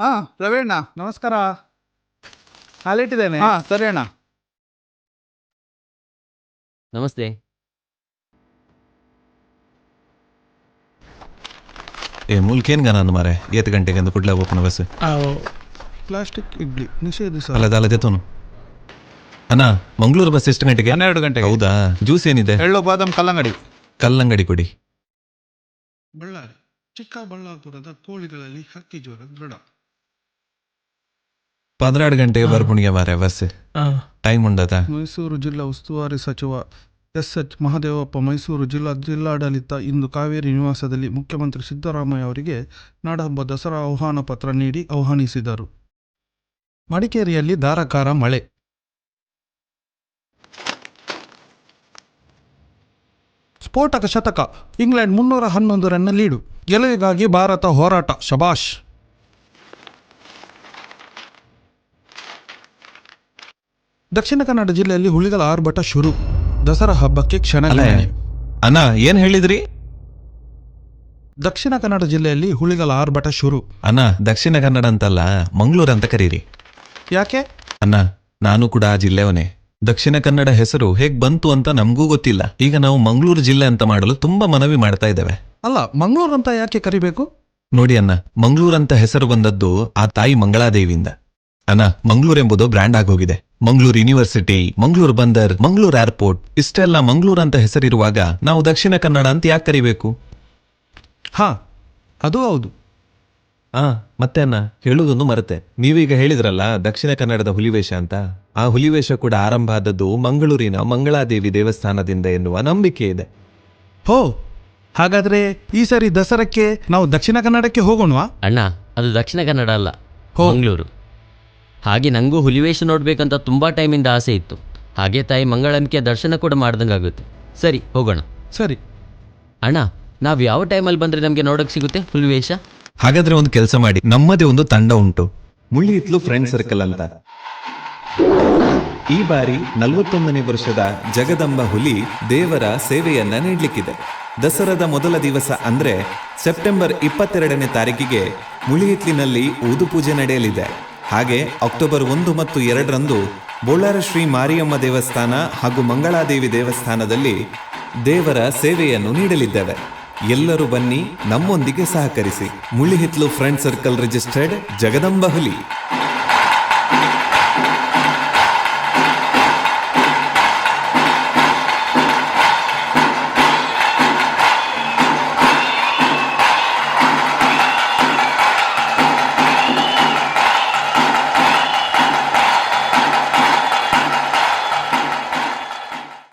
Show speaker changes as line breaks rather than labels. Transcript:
ಹಾ ಪ್ರವೀಣ
ನಮಸ್ಕಾರ. ಹಾಲಿಟ್ಟಿದ್ದೇನೆ.
ಹಾ ಸರಿ ಅಣ್ಣ.
ನಮಸ್ತೆ.
ಏ ಮುಲ್ಕೇನ್ಗ ನಾನು ಮಾರೆ? ಏತ್ ಗಂಟೆಗೆ ಅಂದು Kudla open bus
plastic idli. ನಿಷೇಧಿಸ.
ಅಲ್ಲದ ಅಲ್ಲದೆ ತೋನು. ಅಣ್ಣ ಮಂಗಳೂರು ಬಸ್ ಎಷ್ಟು ಗಂಟೆಗೆ?
ಹನ್ನೆರಡು ಗಂಟೆಗೆ.
ಹೌದಾ? ಜ್ಯೂಸ್ ಏನಿದೆ?
ಎಳ್ಳು ಬಾದಾಮ್ ಕಲ್ಲಂಗಡಿ.
ಕಲ್ಲಂಗಡಿ ಕೊಡಿ
ಬಳ್ಳಾರಿ ಚಿಕ್ಕಬಳ್ಳಾಪುರದ ಕೋಳಿಗಳಲ್ಲಿ ಹಕ್ಕಿ ಜ್ವರ ದೃಢ.
ಪದ್ನಾಡು ಗಂಟೆಗೆ ಬರ್ಪುಣಿಗೆ ಮಾರೆ ಬಸ್. ಟೈಮ್ ಉಂಡದ
ಮೈಸೂರು ಜಿಲ್ಲಾ ಉಸ್ತುವಾರಿ ಸಚಿವ ಎಸ್. ಎಚ್. ಮಹದೇವಪ್ಪ ಮೈಸೂರು ಜಿಲ್ಲಾ ಜಿಲ್ಲಾಡಳಿತ ಇಂದು ಕಾವೇರಿ ನಿವಾಸದಲ್ಲಿ ಮುಖ್ಯಮಂತ್ರಿ ಸಿದ್ದರಾಮಯ್ಯ ಅವರಿಗೆ ನಾಡಹಬ್ಬ ದಸರಾ ಆಹ್ವಾನ ಪತ್ರ ನೀಡಿ ಆಹ್ವಾನಿಸಿದರು. ಮಡಿಕೇರಿಯಲ್ಲಿ ಧಾರಾಕಾರ ಮಳೆ. ಸ್ಫೋಟಕ ಶತಕ ಇಂಗ್ಲೆಂಡ್ ಮುನ್ನೂರ ಹನ್ನೊಂದು ರನ್ನ ಲೀಡು. ಗೆಲುವಿಗಾಗಿ ಭಾರತ ಹೋರಾಟ ಶಬಾಷ್ ದಕ್ಷಿಣ ಕನ್ನಡ ಜಿಲ್ಲೆಯಲ್ಲಿ ಹುಲಿಗಳ ಆರ್ಭಟ ಶುರು. ದಸರಾ ಹಬ್ಬಕ್ಕೆ ಕ್ಷಣ
ಅಣ್ಣ ಏನ್ ಹೇಳಿದ್ರಿ?
ದಕ್ಷಿಣ ಕನ್ನಡ ಜಿಲ್ಲೆಯಲ್ಲಿ ಹುಲಿಗಳ ಆರ್ಭಟ ಶುರು.
ಅಣ್ಣ ದಕ್ಷಿಣ ಕನ್ನಡ ಅಂತಲ್ಲ ಮಂಗಳೂರು ಅಂತ ಕರೀರಿ.
ಯಾಕೆ?
ಅಣ್ಣ ನಾನು ಕೂಡ ಆ ಜಿಲ್ಲೆಯವನೇ. ದಕ್ಷಿಣ ಕನ್ನಡ ಹೆಸರು ಹೇಗ್ ಬಂತು ಅಂತ ನಮಗೂ ಗೊತ್ತಿಲ್ಲ. ಈಗ ನಾವು ಮಂಗಳೂರು ಜಿಲ್ಲೆ ಅಂತ ಮಾಡಲು ತುಂಬಾ ಮನವಿ ಮಾಡ್ತಾ ಇದ್ದೇವೆ.
ಅಲ್ಲ ಮಂಗಳೂರು ಅಂತ ಯಾಕೆ ಕರಿಬೇಕು?
ನೋಡಿ ಅಣ್ಣ ಮಂಗಳೂರು ಅಂತ ಹೆಸರು ಬಂದದ್ದು ಆ ತಾಯಿ ಮಂಗಳಾದೇವಿಯಿಂದ. ಅಣ್ಣ ಮಂಗಳೂರು ಎಂಬುದು ಬ್ರ್ಯಾಂಡ್ ಆಗೋಗಿದೆ. ಮಂಗಳೂರು ಯೂನಿವರ್ಸಿಟಿ ಮಂಗಳೂರು ಬಂದರ್ ಮಂಗಳೂರು ಏರ್ಪೋರ್ಟ್ ಇಷ್ಟೆಲ್ಲ ಮಂಗಳೂರು ಅಂತ ಹೆಸರಿರುವಾಗ ನಾವು ದಕ್ಷಿಣ ಕನ್ನಡ ಅಂತ ಯಾಕೆ ಕರಿಬೇಕು?
ಹಾ ಅದು ಹೌದು.
ಆ ಮತ್ತೆ ಅಣ್ಣ ಹೇಳುವುದೊಂದು ಮರೆತೆ. ನೀವೀಗ ಹೇಳಿದ್ರಲ್ಲ ದಕ್ಷಿಣ ಕನ್ನಡದ ಹುಲಿವೇಷ ಅಂತ. ಆ ಹುಲಿವೇಷ ಕೂಡ ಆರಂಭ ಆದದ್ದು ಮಂಗಳೂರಿನ ಮಂಗಳಾದೇವಿ ದೇವಸ್ಥಾನದಿಂದ ಎನ್ನುವ ನಂಬಿಕೆ ಇದೆ.
ಹೋ ಹಾಗಾದ್ರೆ ಈ ಸರಿ ದಸರಕ್ಕೆ ನಾವು ದಕ್ಷಿಣ ಕನ್ನಡಕ್ಕೆ ಹೋಗೋಣವಾ?
ಅಣ್ಣ ಅದು ದಕ್ಷಿಣ ಕನ್ನಡ ಅಲ್ಲ
ಹೋ.
ಮಂಗಳೂರು. ಹಾಗೆ ನನಗೂ ಹುಲಿವೇಷ ನೋಡ್ಬೇಕಂತ ತುಂಬ ಟೈಮಿಂದ ಆಸೆ ಇತ್ತು. ಹಾಗೆ ತಾಯಿ ಮಂಗಳಂಬಿಕೆ ದರ್ಶನ ಕೂಡ ಮಾಡ್ದಂಗಾಗುತ್ತೆ. ಸರಿ ಹೋಗೋಣ.
ಸರಿ.
ಅಣ್ಣ ನಾವು ಯಾವ ಟೈಮಲ್ಲಿ ಬಂದರೆ ನಮಗೆ ನೋಡೋಕೆ ಸಿಗುತ್ತೆ ಹುಲಿವೇಷ?
ಹಾಗಾದ್ರೆ ಒಂದು ಕೆಲಸ ಮಾಡಿ, ನಮ್ಮದೇ ಒಂದು ತಂಡ ಉಂಟು. ಮುಳ್ಳಿ ಇತ್ಲು ಫ್ರೆಂಡ್ ಸರ್ಕಲ್ ಅಂತ. ಈ ಬಾರಿ ನಲವತ್ತೊಂದನೇ ವರ್ಷದ ಜಗದಂಬ ಹುಲಿ ದೇವರ ಸೇವೆಯನ್ನ ನೀಡಲಿಕ್ಕಿದೆ. ದಸರಾದ ಮೊದಲ ದಿವಸ ಅಂದ್ರೆ ಸೆಪ್ಟೆಂಬರ್ ಇಪ್ಪತ್ತೆರಡನೇ ತಾರೀಕಿಗೆ ಮುಳಿಹಿತ್ಲಿನಲ್ಲಿ ಊದು ಪೂಜೆ ನಡೆಯಲಿದೆ. ಹಾಗೆ ಅಕ್ಟೋಬರ್ ಒಂದು ಮತ್ತು ಎರಡರಂದು ಬೋಳಾರ ಶ್ರೀ ಮಾರಿಯಮ್ಮ ದೇವಸ್ಥಾನ ಹಾಗೂ ಮಂಗಳಾದೇವಿ ದೇವಸ್ಥಾನದಲ್ಲಿ ದೇವರ ಸೇವೆಯನ್ನು ನೀಡಲಿದ್ದೇವೆ. ಎಲ್ಲರೂ ಬನ್ನಿ ನಮ್ಮೊಂದಿಗೆ ಸಹಕರಿಸಿ Mulihithlu friend circle registered Jagadamba ಹುಲಿ.